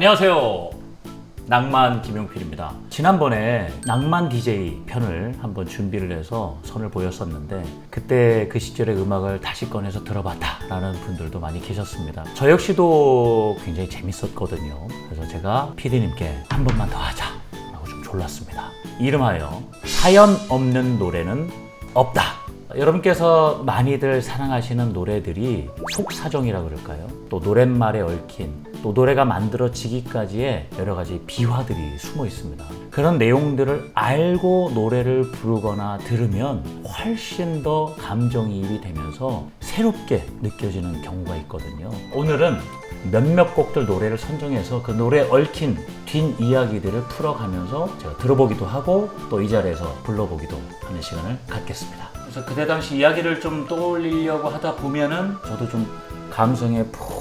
안녕하세요. 낭만 김용필입니다. 지난번에 낭만 DJ 편을 한번 준비를 해서 선을 보였었는데 그때 그 시절의 음악을 다시 꺼내서 들어봤다라는 분들도 많이 계셨습니다. 저 역시도 굉장히 재밌었거든요. 그래서 제가 PD님께 한 번만 더 하자라고 좀 졸랐습니다. 이름하여 사연 없는 노래는 없다. 여러분께서 많이들 사랑하시는 노래들이 속사정이라 그럴까요? 또 노랫말에 얽힌 또 노래가 만들어지기까지의 여러 가지 비화들이 숨어 있습니다. 그런 내용들을 알고 노래를 부르거나 들으면 훨씬 더 감정이입이 되면서 새롭게 느껴지는 경우가 있거든요. 오늘은 몇몇 곡들 노래를 선정해서 그 노래에 얽힌 뒷이야기들을 풀어가면서 제가 들어보기도 하고 또 이 자리에서 불러보기도 하는 시간을 갖겠습니다. 그래서 그때 당시 이야기를 좀 떠올리려고 하다 보면은 저도 좀 감성에 푹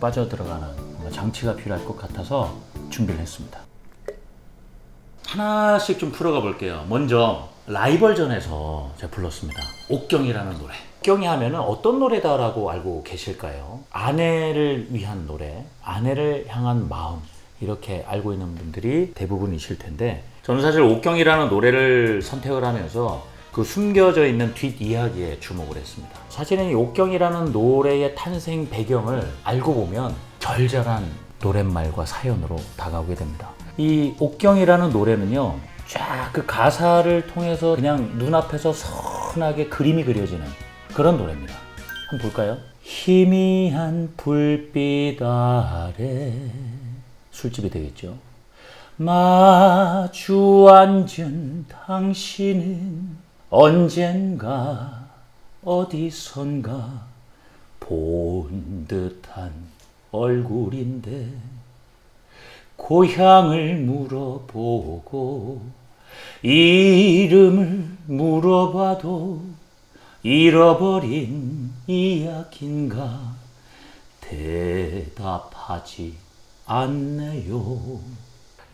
빠져들어가는 뭔가 장치가 필요할 것 같아서 준비를 했습니다. 하나씩 좀 풀어가 볼게요. 먼저 라이벌전에서 제가 불렀습니다. 옥경이라는 노래. 옥경이 하면은 어떤 노래다라고 알고 계실까요? 아내를 위한 노래, 아내를 향한 마음 이렇게 알고 있는 분들이 대부분이실 텐데 저는 사실 옥경이라는 노래를 선택을 하면서 그 숨겨져 있는 뒷 이야기에 주목을 했습니다. 사실은 이 옥경이라는 노래의 탄생 배경을 알고 보면 절절한 노랫말과 사연으로 다가오게 됩니다. 이 옥경이라는 노래는요, 쫙 그 가사를 통해서 그냥 눈앞에서 선하게 그림이 그려지는 그런 노래입니다. 한번 볼까요? 희미한 불빛 아래 술집이 되겠죠. 마주 앉은 당신은 언젠가 어디선가 본 듯한 얼굴인데 고향을 물어보고 이름을 물어봐도 잃어버린 이야기인가 대답하지 않네요.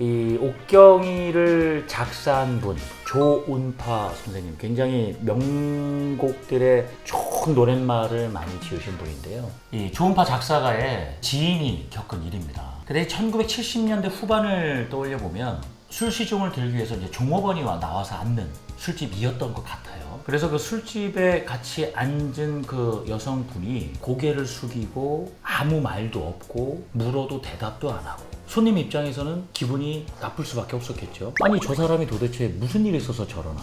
이 옥경이를 작사한 분 조운파 선생님 굉장히 명곡들의 좋은 노랫말을 많이 지으신 분인데요. 이 조운파 작사가의 지인이 겪은 일입니다. 근데 1970년대 후반을 떠올려 보면 술 시중을 들기 위해서 이제 종업원이 와 나와서 앉는 술집이었던 것 같아요. 그래서 그 술집에 같이 앉은 그 여성분이 고개를 숙이고 아무 말도 없고 물어도 대답도 안 하고 손님 입장에서는 기분이 나쁠 수밖에 없었겠죠. 아니 저 사람이 도대체 무슨 일이 있어서 저러나.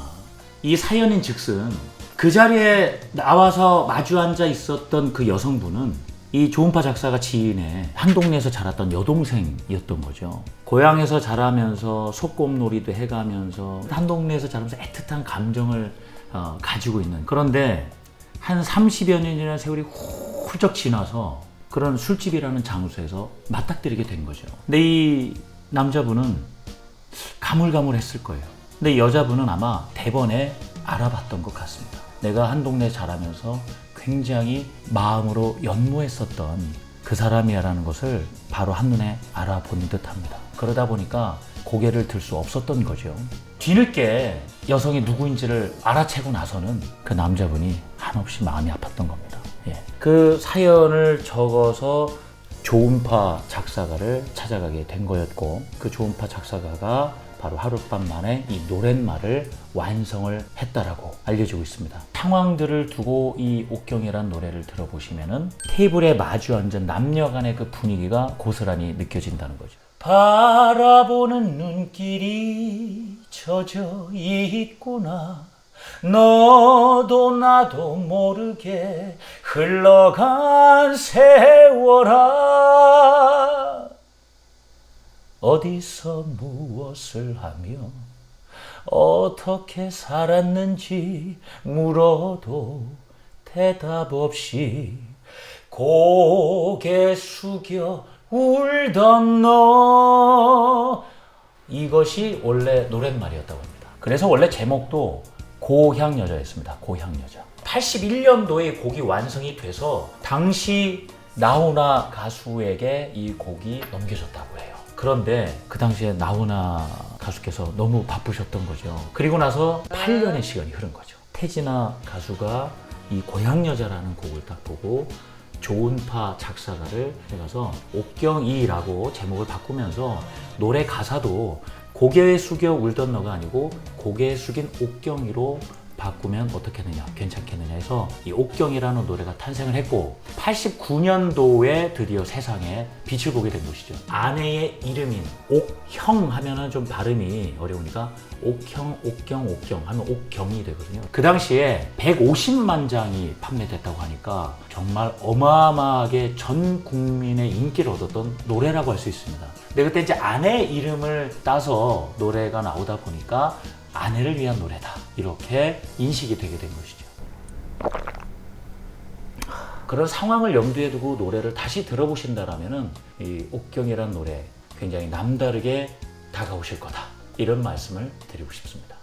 이 사연인 즉슨 그 자리에 나와서 마주 앉아 있었던 그 여성분은 이 조은파 작사가 지인의 한 동네에서 자랐던 여동생이었던 거죠. 고향에서 자라면서 소꿉놀이도 해가면서 한 동네에서 자라면서 애틋한 감정을 어, 가지고 있는 그런데 한 30여 년이라는 세월이 훌쩍 지나서 그런 술집이라는 장소에서 맞닥뜨리게 된 거죠. 근데 이 남자분은 가물가물했을 거예요. 근데 이 여자분은 아마 대번에 알아봤던 것 같습니다. 내가 한 동네 자라면서 굉장히 마음으로 연모했었던 그 사람이라는 것을 바로 한눈에 알아본 듯 합니다. 그러다 보니까 고개를 들 수 없었던 거죠. 뒤늦게 여성이 누구인지를 알아채고 나서는 그 남자분이 한없이 마음이 아팠던 겁니다. 예. 그 사연을 적어서 조은파 작사가를 찾아가게 된 거였고 그 조은파 작사가가 바로 하룻밤 만에 이 노랫말을 완성을 했다라고 알려지고 있습니다. 상황들을 두고 이 옥경이란 노래를 들어보시면은 테이블에 마주 앉은 남녀 간의 그 분위기가 고스란히 느껴진다는 거죠. 바라보는 눈길이 젖어 있구나. 너도 나도 모르게 흘러간 세월아 어디서 무엇을 하며 어떻게 살았는지 물어도 대답 없이 고개 숙여 울던 너 이것이 원래 노랫말이었다고 합니다. 그래서 원래 제목도 고향 여자였습니다. 고향 여자. 81년도에 곡이 완성이 돼서 당시 나훈아 가수에게 이 곡이 넘겨졌다고 해요. 그런데 그 당시에 나훈아 가수께서 너무 바쁘셨던 거죠. 그리고 나서 8년의 시간이 흐른 거죠. 태진아 가수가 이 고향 여자라는 곡을 딱 보고 조은파 작사가를 해가서 옥경이라고 제목을 바꾸면서 노래 가사도 고개 숙여 울던 너가 아니고 고개 숙인 옥경이로 바꾸면 어떻겠느냐 괜찮겠느냐 해서 이 옥경이라는 노래가 탄생을 했고 89년도에 드디어 세상에 빛을 보게 된 것이죠. 아내의 이름인 옥형 하면은 좀 발음이 어려우니까 옥형 옥경 옥경 하면 옥경이 되거든요. 그 당시에 150만 장이 판매됐다고 하니까 정말 어마어마하게 전 국민의 인기를 얻었던 노래라고 할 수 있습니다. 근데 그때 이제 아내 이름을 따서 노래가 나오다 보니까 아내를 위한 노래다. 이렇게 인식이 되게 된 것이죠. 그런 상황을 염두에 두고 노래를 다시 들어보신다라면은 이 옥경이라는 노래 굉장히 남다르게 다가오실 거다. 이런 말씀을 드리고 싶습니다.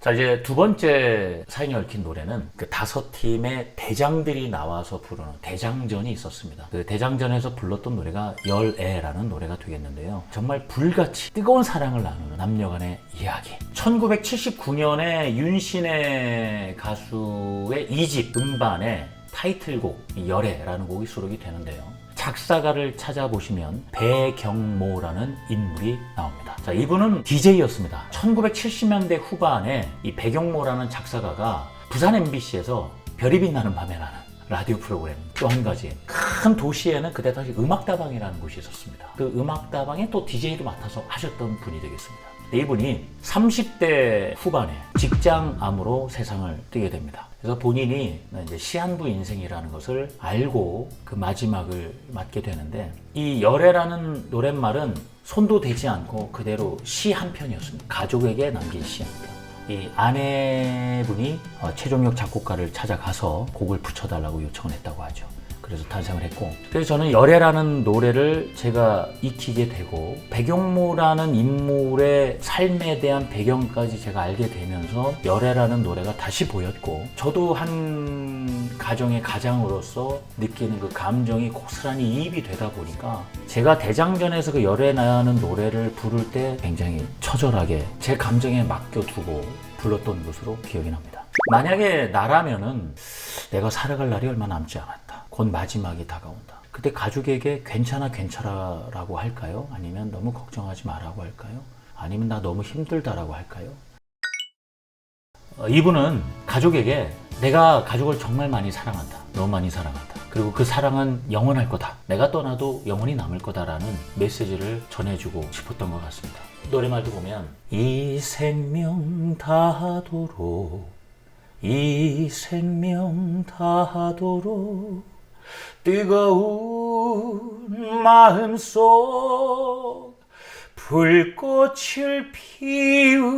자 이제 두 번째 사연이 얽힌 노래는 그 다섯 팀의 대장들이 나와서 부르는 대장전이 있었습니다. 그 대장전에서 불렀던 노래가 열애라는 노래가 되겠는데요. 정말 불같이 뜨거운 사랑을 나누는 남녀간의 이야기. 1979년에 윤신의 가수의 2집 음반에 타이틀곡 이 열애라는 곡이 수록이 되는데요. 작사가를 찾아보시면 배경모라는 인물이 나옵니다. 자, 이분은 DJ였습니다. 1970년대 후반에 이 배경모라는 작사가가 부산 MBC에서 별이 빛나는 밤에라는 라디오 프로그램 또 한 가지 큰 도시에는 그때 당시 음악다방이라는 곳이 있었습니다. 그 음악다방에 또 DJ도 맡아서 하셨던 분이 되겠습니다. 네, 이분이 30대 후반에 직장암으로 세상을 뜨게 됩니다. 그래서 본인이 이제 시한부 인생이라는 것을 알고 그 마지막을 맞게 되는데 이 열애라는 노랫말은 손도 대지 않고 그대로 시 한 편이었습니다. 가족에게 남긴 시입니다. 이 아내분이 어, 최종혁 작곡가를 찾아가서 곡을 붙여달라고 요청을 했다고 하죠. 그래서 탄생을 했고 그래서 저는 열애라는 노래를 제가 익히게 되고 백용모라는 인물의 삶에 대한 배경까지 제가 알게 되면서 열애라는 노래가 다시 보였고 저도 한 가정의 가장으로서 느끼는 그 감정이 고스란히 이입이 되다 보니까 제가 대장전에서 그 열애라는 노래를 부를 때 굉장히 처절하게 제 감정에 맡겨두고 불렀던 것으로 기억이 납니다. 만약에 나라면은 내가 살아갈 날이 얼마 남지 않았다. 곧 마지막이 다가온다. 그때 가족에게 괜찮아 괜찮아라고 할까요? 아니면 너무 걱정하지 마라고 할까요? 아니면 나 너무 힘들다라고 할까요? 어, 이분은 가족에게 내가 가족을 정말 많이 사랑한다. 너무 많이 사랑한다. 그리고 그 사랑은 영원할 거다. 내가 떠나도 영원히 남을 거다라는 메시지를 전해주고 싶었던 것 같습니다. 노래말도 보면 이 생명 다하도록 이 생명 다하도록 뜨거운 마음속 불꽃을 피우리라.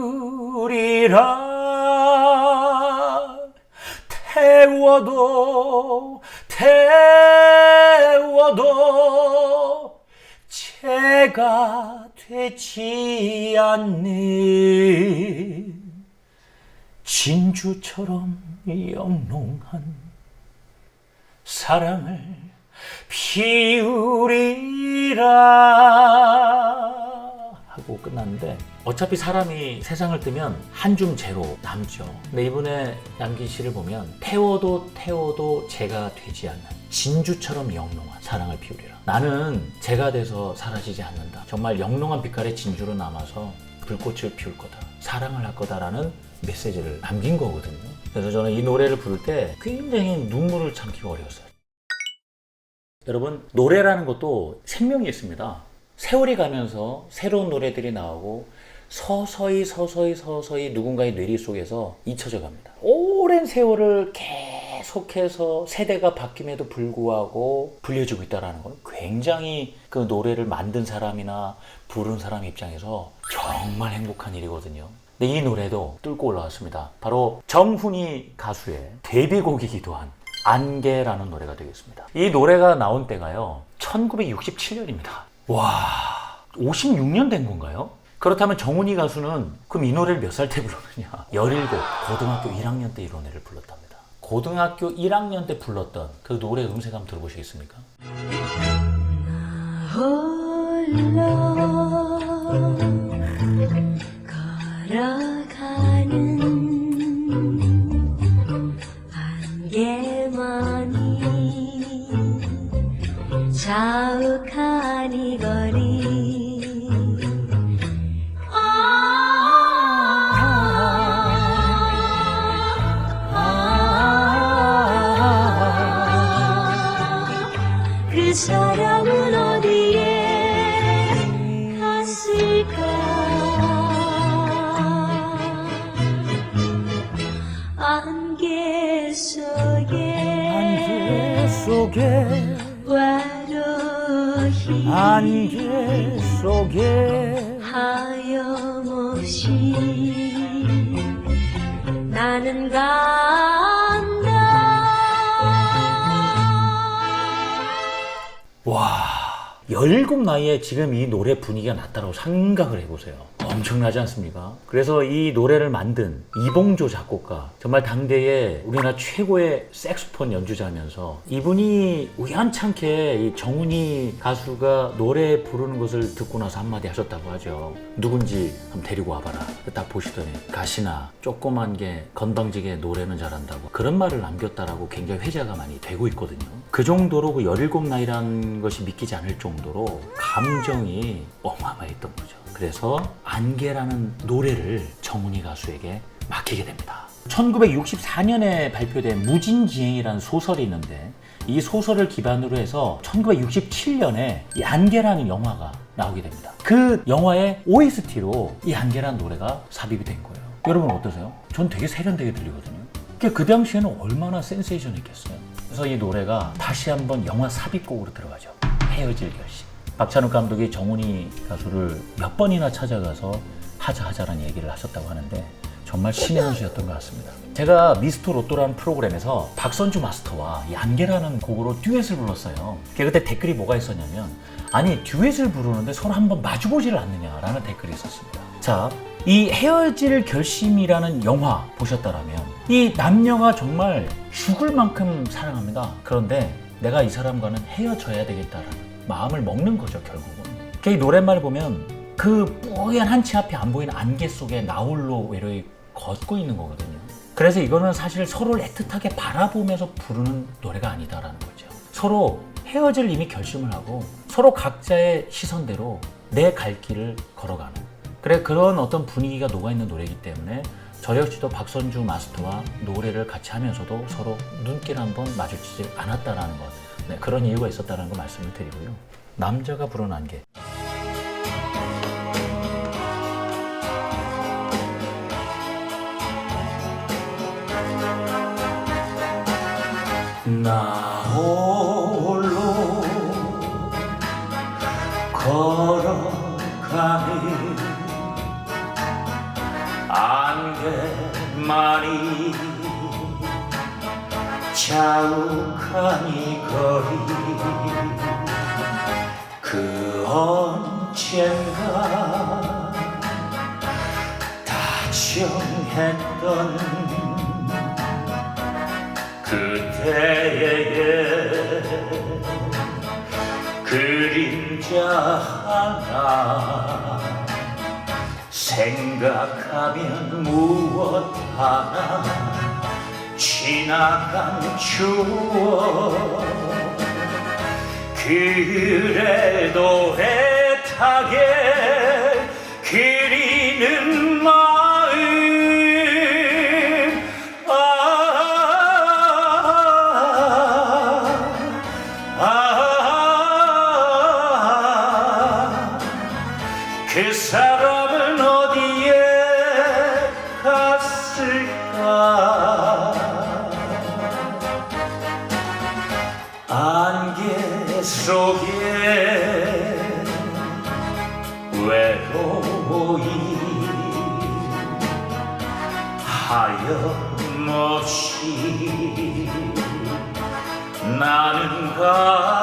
태워도 태워도 죄가 되지 않는 진주처럼 영롱한 사랑을 피우리라 하고 끝났는데 어차피 사람이 세상을 뜨면 한줌 재로 남죠. 근데 이분의 남긴 시를 보면 태워도 태워도 재가 되지 않는 진주처럼 영롱한 사랑을 피우리라. 나는 재가 돼서 사라지지 않는다. 정말 영롱한 빛깔의 진주로 남아서 불꽃을 피울 거다. 사랑을 할 거다라는 메시지를 남긴 거거든요. 그래서 저는 이 노래를 부를 때 굉장히 눈물을 참기가 어려웠어요. 여러분, 노래라는 것도 생명이 있습니다. 세월이 가면서 새로운 노래들이 나오고 서서히 서서히 서서히 누군가의 뇌리 속에서 잊혀져 갑니다. 오랜 세월을 계속해서 세대가 바뀜에도 불구하고 불려지고 있다는 건 굉장히 그 노래를 만든 사람이나 부른 사람 입장에서 정말 행복한 일이거든요. 근데 이 노래도 뚫고 올라왔습니다. 바로 정훈이 가수의 데뷔곡이기도 한 안개라는 노래가 되겠습니다. 이 노래가 나온 때가요, 1967년입니다. 와, 56년 된 건가요? 그렇다면 정훈이 가수는 그럼 이 노래를 몇 살 때 불렀느냐? 17, 고등학교 1학년 때 이 노래를 불렀답니다. 고등학교 1학년 때 불렀던 그 노래 음색 한번 들어보시겠습니까? 걸어가는 안개만이 자욱한 이 거리 그 사람은 어디에 속에 와로히 안개 속에 하염없이 나는 간다 와, 17 나이에 지금 이 노래 분위기가 났다고 생각을 해보세요. 엄청나지 않습니까? 그래서 이 노래를 만든 이봉조 작곡가, 정말 당대의 우리나라 최고의 색소폰 연주자면서 이분이 우연찮게 이 정훈이 가수가 노래 부르는 것을 듣고 나서 한마디 하셨다고 하죠. 누군지 한번 데리고 와봐라. 딱 보시더니 가시나 조그만 게 건방지게 노래는 잘한다고 그런 말을 남겼다라고 굉장히 회자가 많이 되고 있거든요. 그 정도로 그 17 나이라는 것이 믿기지 않을 정도로 감정이 어마어마했던 거죠. 그래서 안개라는 노래를 정훈이 가수에게 맡기게 됩니다. 1964년에 발표된 무진지행이라는 소설이 있는데 이 소설을 기반으로 해서 1967년에 이 안개라는 영화가 나오게 됩니다. 그 영화의 OST로 이 안개라는 노래가 삽입이 된 거예요. 여러분 어떠세요? 전 되게 세련되게 들리거든요. 그 당시에는 얼마나 센세이션했겠어요. 그래서 이 노래가 다시 한번 영화 삽입곡으로 들어가죠. 헤어질 결심. 박찬욱 감독이 정훈이 가수를 몇 번이나 찾아가서 하자 하자라는 얘기를 하셨다고 하는데 정말 신의 한 수였던 것 같습니다. 제가 미스터 로또라는 프로그램에서 박선주 마스터와 이 안개라는 곡으로 듀엣을 불렀어요. 그때 댓글이 뭐가 있었냐면 아니 듀엣을 부르는데 서로 한번 마주보지를 않느냐라는 댓글이 있었습니다. 자, 이 헤어질 결심이라는 영화 보셨다라면 이 남녀가 정말 죽을 만큼 사랑합니다. 그런데 내가 이 사람과는 헤어져야 되겠다라는 마음을 먹는 거죠 결국은. 이 노랫말 보면 그 뿌연 한치 앞에 안 보이는 안개 속에 나홀로 외로이 걷고 있는 거거든요. 그래서 이거는 사실 서로를 애틋하게 바라보면서 부르는 노래가 아니다라는 거죠. 서로 헤어질 이미 결심을 하고 서로 각자의 시선대로 내 갈 길을 걸어가는 그래 그런 어떤 분위기가 녹아있는 노래이기 때문에 저 역시도 박선주 마스터와 노래를 같이 하면서도 서로 눈길 한번 마주치지 않았다라는 것 네, 그런 이유가 있었다는 거 말씀을 드리고요. 남자가 부른 안개 나 홀로 걸어가는 안개만이 자욱한 이 거리 그 언젠가 다정했던 그대에게 그림자 하나 생각하면 무엇 하나 지나간 추억. 그래도 애타게 속에 외로이 하염없이 나는 간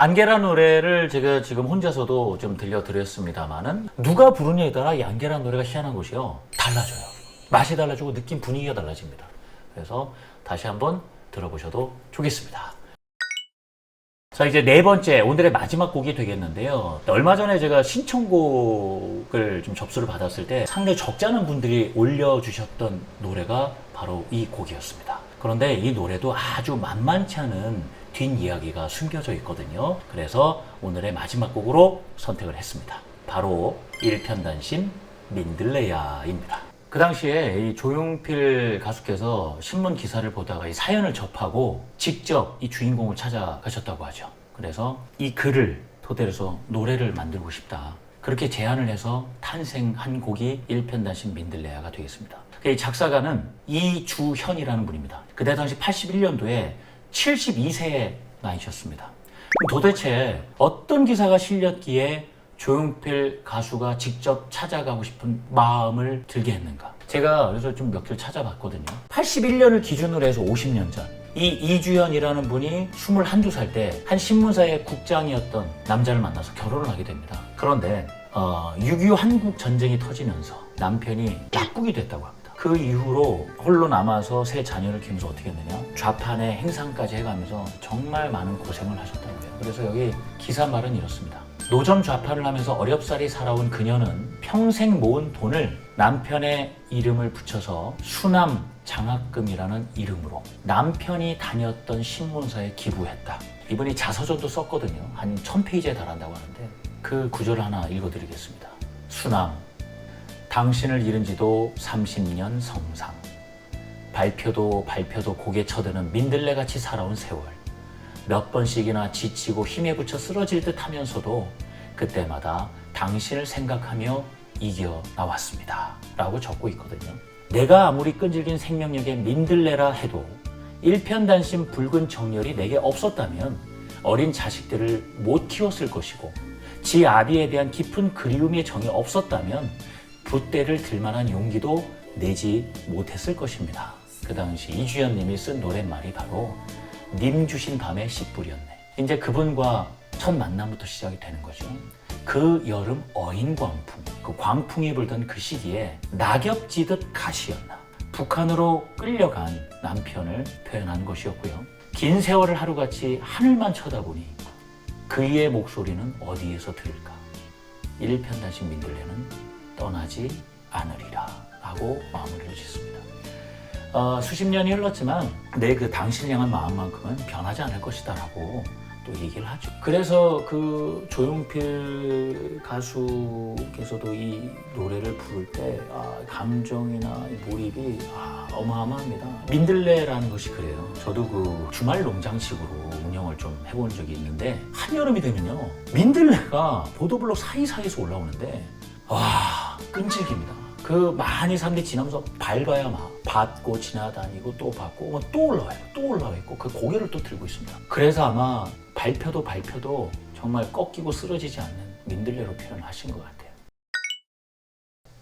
안개란 노래를 제가 지금 혼자서도 좀 들려드렸습니다만은 누가 부르냐에 따라 이 안개란 노래가 희한한 것이요 달라져요. 맛이 달라지고 느낌 분위기가 달라집니다. 그래서 다시 한번 들어보셔도 좋겠습니다. 자 이제 네 번째 오늘의 마지막 곡이 되겠는데요. 얼마 전에 제가 신청곡을 좀 접수를 받았을 때 상당히 적지 않은 분들이 올려주셨던 노래가 바로 이 곡이었습니다. 그런데 이 노래도 아주 만만치 않은 뒷이야기가 숨겨져 있거든요. 그래서 오늘의 마지막 곡으로 선택을 했습니다. 바로 일편단심 민들레야입니다. 그 당시에 이 조용필 가수께서 신문 기사를 보다가 이 사연을 접하고 직접 이 주인공을 찾아가셨다고 하죠. 그래서 이 글을 토대로 해서 노래를 만들고 싶다. 그렇게 제안을 해서 탄생한 곡이 일편단심 민들레야가 되겠습니다. 이 작사가는 이주현이라는 분입니다. 그때 당시 81년도에 72세의 나이셨습니다. 도대체 어떤 기사가 실렸기에 조용필 가수가 직접 찾아가고 싶은 마음을 들게 했는가? 제가 그래서 좀 몇 개를 찾아봤거든요. 81년을 기준으로 해서 50년 전. 이 이주연이라는 분이 21, 2살 때 한 신문사의 국장이었던 남자를 만나서 결혼을 하게 됩니다. 그런데 어, 6.25 한국 전쟁이 터지면서 남편이 약국이 됐다고 합니다. 그 이후로 홀로 남아서 세 자녀를 키우면서 어떻게 했느냐? 좌판에 행상까지 해가면서 정말 많은 고생을 하셨다고 해요. 그래서 여기 기사 말은 이렇습니다. 노점 좌판을 하면서 어렵사리 살아온 그녀는 평생 모은 돈을 남편의 이름을 붙여서 수남 장학금이라는 이름으로 남편이 다녔던 신문사에 기부했다. 이분이 자서전도 썼거든요. 한 1000페이지에 달한다고 하는데 그 구절을 하나 읽어드리겠습니다. 수남, 당신을 잃은 지도 30년 성상. 발표도 발표도 고개 쳐드는 민들레같이 살아온 세월. 몇 번씩이나 지치고 힘에 부쳐 쓰러질 듯 하면서도 그때마다 당신을 생각하며 이겨 나왔습니다. 라고 적고 있거든요. 내가 아무리 끈질긴 생명력의 민들레라 해도 일편단심 붉은 정열이 내게 없었다면 어린 자식들을 못 키웠을 것이고 지 아비에 대한 깊은 그리움의 정이 없었다면 붓대를 들 만한 용기도 내지 못했을 것입니다. 그 당시 이주연 님이 쓴 노랫말이 바로 님 주신 밤에 씨 뿌렸네. 이제 그분과 첫 만남부터 시작이 되는 거죠. 그 여름 어인 광풍, 그 광풍이 불던 그 시기에 낙엽 지듯 가시였나. 북한으로 끌려간 남편을 표현한 것이었고요. 긴 세월을 하루같이 하늘만 쳐다보니 그의 목소리는 어디에서 들을까? 일편단심 민들레는 떠나지 않으리라 라고 마무리를 짓습니다. 어, 수십 년이 흘렀지만 내 그 당신을 향한 마음만큼은 변하지 않을 것이다 라고 또 얘기를 하죠. 그래서 그 조용필 가수께서도 이 노래를 부를 때 아, 감정이나 이 몰입이 아, 어마어마합니다. 민들레라는 것이 그래요. 저도 그 주말 농장식으로 운영을 좀 해본 적이 있는데 한여름이 되면요. 민들레가 보도블록 사이사이에서 올라오는데 와 끈질깁니다. 그 많이 사람들이 지나면서 밟아야 막 받고 지나다니고 또 받고 또 올라와요. 또 올라와 있고 그 고개를 또 들고 있습니다. 그래서 아마 발표도 발표도 정말 꺾이고 쓰러지지 않는 민들레로 표현하신 것 같아요.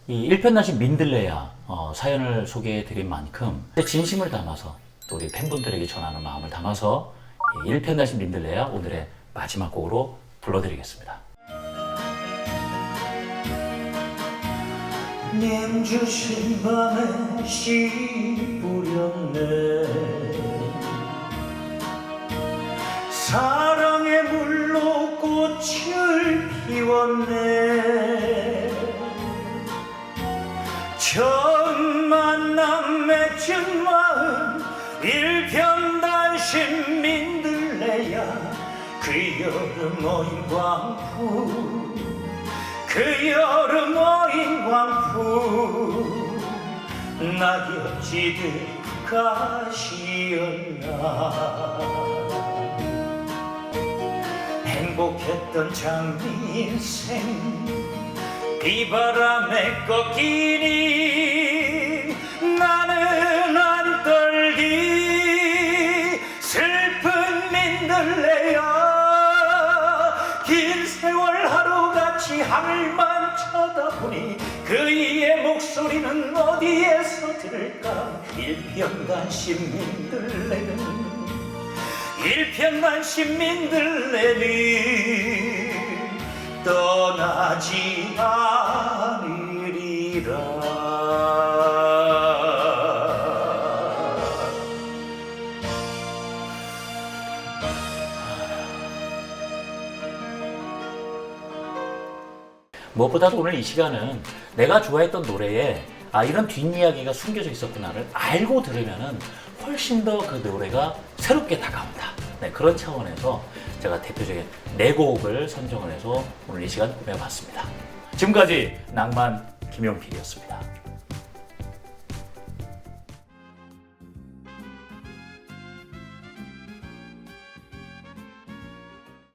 이 일편단심 민들레야 어, 사연을 소개해 드린 만큼 진심을 담아서 또 우리 팬분들에게 전하는 마음을 담아서 이 일편단심 민들레야 오늘의 마지막 곡으로 불러드리겠습니다. 님 주신 밤에 씨 뿌렸네. 사랑의 물로 꽃을 피웠네. 처음 만남 맺은 마음 일편단심 민들레야. 그 여름 어인 광풍 그 여름 어인 광풍 낙엽 지듯 가시었나. 행복했던 장미 인생 비바람에 꺾이니 하늘만 쳐다보니 그이의 목소리는 어디에서 들을까? 일편단심 민들레는 일편단심 민들레는 떠나지 않으리라 무엇보다도 오늘 이 시간은 내가 좋아했던 노래에 아 이런 뒷이야기가 숨겨져 있었구나를 알고 들으면은 훨씬 더 그 노래가 새롭게 다가온다. 네, 그런 차원에서 제가 대표적인 네 곡을 선정을 해서 오늘 이 시간 꾸며봤습니다. 지금까지 낭만 김용필이었습니다.